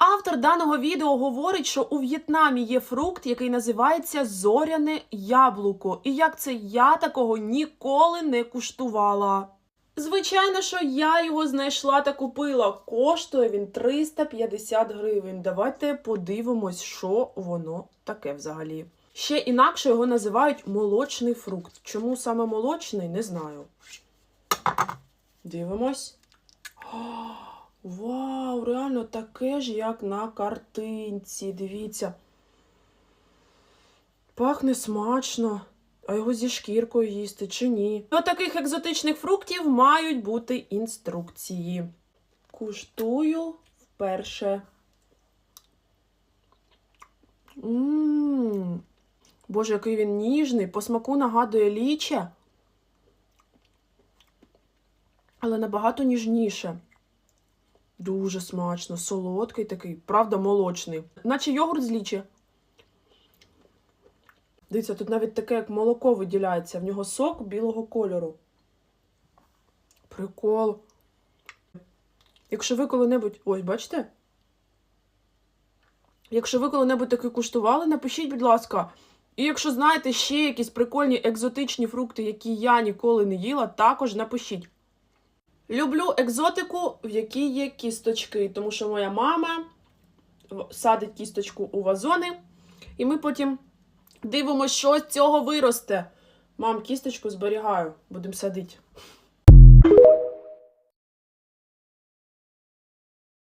Автор даного відео говорить, що у В'єтнамі є фрукт, який називається зоряне яблуко. І як це я такого ніколи не куштувала. Звичайно, що я його знайшла та купила. Коштує він 350 гривень. Давайте подивимось, що воно таке взагалі. Ще інакше його називають молочний фрукт. Чому саме молочний, не знаю. Дивимось. О, Вау, реально таке ж, як на картинці. Дивіться. Пахне смачно. А його зі шкіркою їсти чи ні? До таких екзотичних фруктів мають бути інструкції. Куштую вперше. Ммм. Боже, який він ніжний. По смаку нагадує ліче. Але набагато ніжніше. Дуже смачно, солодкий такий, правда, молочний. Наче йогурт з лічі. Дивіться, тут навіть таке, як молоко виділяється. В нього сок білого кольору. Прикол. Якщо ви коли-небудь. Ось, бачите? Якщо ви коли-небудь таки куштували, напишіть, будь ласка. І якщо знаєте ще якісь прикольні екзотичні фрукти, які я ніколи не їла, також напишіть. Люблю екзотику, в якій є кісточки, тому що моя мама садить кісточку у вазони, і ми потім дивимося, що з цього виросте. Мам, кісточку зберігаю, будемо садити.